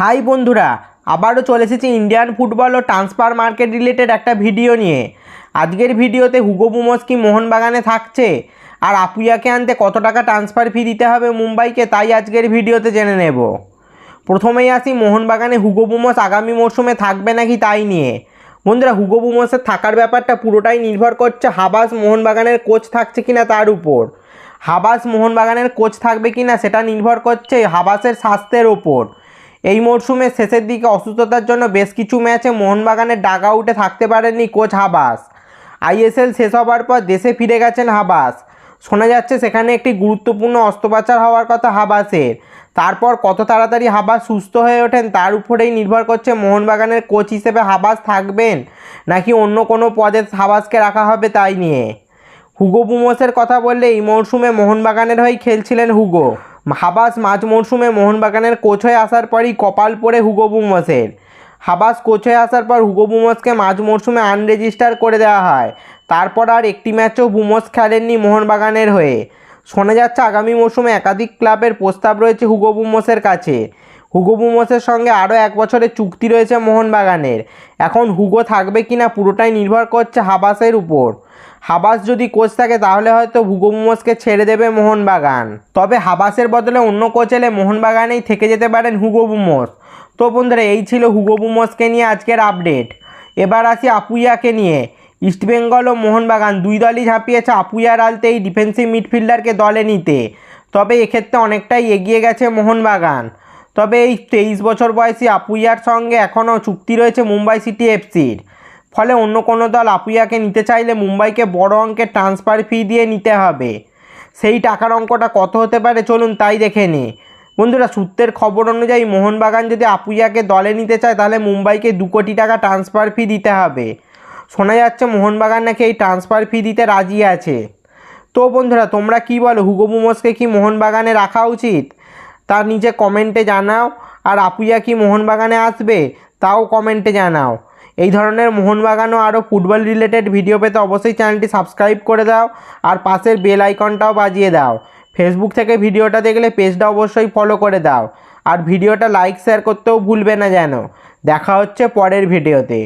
High বন্ধুরা, আবারও চলে এসেছি ইন্ডিয়ান ফুটবল ও ট্রান্সফার মার্কেট রিলেটেড একটা ভিডিও নিয়ে। আজকের ভিডিওতে হুগো বুমস কি মোহনবাগানে থাকছে? আর আপুইয়াকে আনতে কত টাকা ট্রান্সফার ফি দিতে হবে মুম্বাইকে, তাই আজকের ভিডিওতে জেনে নেব। প্রথমেই আসি, মোহনবাগানে হুগো বুমস আগামী মরশুমে থাকবে নাকি তাই নিয়ে। বন্ধুরা, হুগো বুমসের থাকার ব্যাপারটা পুরোটাই নির্ভর করছে হাবাস মোহনবাগানের কোচ থাকছে কিনা তার উপর। হাবাস মোহনবাগানের কোচ থাকবে কিনা সেটা নির্ভর করছে হাবাসের স্বাস্থ্যের ওপর এই মরশুমের শেষের দিকে অসুস্থতার জন্য বেশ কিছু ম্যাচে মোহনবাগানের ডাক আউটে থাকতে পারেননি কোচ হাবাস। আইএসএল শেষ হবার পর দেশে ফিরে গেছেন হাবাস। শোনা যাচ্ছে সেখানে একটি গুরুত্বপূর্ণ অস্ত্রোপচার হওয়ার কথা হাবাসের। তারপর কত তাড়াতাড়ি হাবাস সুস্থ হয়ে ওঠেন তার উপরেই নির্ভর করছে মোহনবাগানের কোচ হিসেবে হাবাস থাকবেন নাকি অন্য কোনো পদে হাবাসকে রাখা হবে তাই নিয়ে। হুগো বুমসের কথা বললে এই মরশুমে মোহনবাগানের হয়েই খেলছিলেন হুগো। হাবাস মাঝ মরশুমে মোহনবাগানের কোচ হয়ে আসার পরই কপাল পড়ে হুগো বুমসের। হাবাস কোচ হয়ে আসার পর হুগো বুমসকে মাঝ মরশুমে আনরেজিস্টার করে দেওয়া হয়। তারপর আর একটি ম্যাচও বুমস খেলেননি মোহনবাগানের হয়ে। শোনা যাচ্ছে আগামী মরশুমে একাধিক ক্লাবের প্রস্তাব রয়েছে হুগো বুমসের কাছে। হুগো বুমসের সঙ্গে আরও এক বছরের চুক্তি রয়েছে মোহনবাগানের। এখন হুগো থাকবে কি না পুরোটাই নির্ভর করছে হাবাসের উপর। হাবাস যদি কোচ থাকে, তাহলে হয়তো হুগো বুমসকে ছেড়ে দেবে মোহনবাগান। তবে হাবাসের বদলে অন্য কোচ এলে মোহনবাগানেই থেকে যেতে পারেন হুগো বুমস। তো বন্ধুরা, এই ছিল হুগো বুমসকে নিয়ে আজকের আপডেট। এবার আসি আপুইয়াকে নিয়ে। ইস্টবেঙ্গল ও মোহনবাগান দুই দলই ঝাঁপিয়েছে আপুইয়ার আলতে এই ডিফেন্সিভ মিডফিল্ডারকে দলে নিতে। তবে এক্ষেত্রে অনেকটাই এগিয়ে গেছে মোহনবাগান। তবে এই তেইশ বছর বয়সী আপুইয়ার সঙ্গে এখনও চুক্তি রয়েছে মুম্বাই সিটি এফসির। ফলে অন্য কোনো দল আপুইয়াকে নিতে চাইলে মুম্বাইকে বড় অঙ্কের ট্রান্সফার ফি দিয়ে নিতে হবে। সেই টাকার অঙ্কটা কত হতে পারে চলুন তাই দেখে নি। বন্ধুরা, সূত্রের খবর অনুযায়ী মোহনবাগান যদি আপুইয়াকে দলে নিতে চায় তাহলে মুম্বাইকে দু কোটি টাকা ট্রান্সফার ফি দিতে হবে। শোনা যাচ্ছে মোহনবাগান নাকি এই ট্রান্সফার ফি দিতে রাজি আছে। তো বন্ধুরা, তোমরা কি বলো? হুগো বুমসকে কি মোহনবাগানে রাখা উচিত? তার নিচে কমেন্টে জানাও। আর আপুইয়া কি মোহনবাগানে আসবে? তাও কমেন্টে জানাও। এই ধরনের মোহনবাগান ও আরও ফুটবল রিলেটেড ভিডিও পেতে অবশ্যই চ্যানেলটি সাবস্ক্রাইব করে দাও আর পাশের বেল আইকনটাও বাজিয়ে দাও। ফেসবুক থেকে ভিডিওটা দেখলে পেজটা অবশ্যই ফলো করে দাও। আর ভিডিওটা লাইক শেয়ার করতেও ভুলবে না যেন। দেখা হচ্ছে পরের ভিডিওতে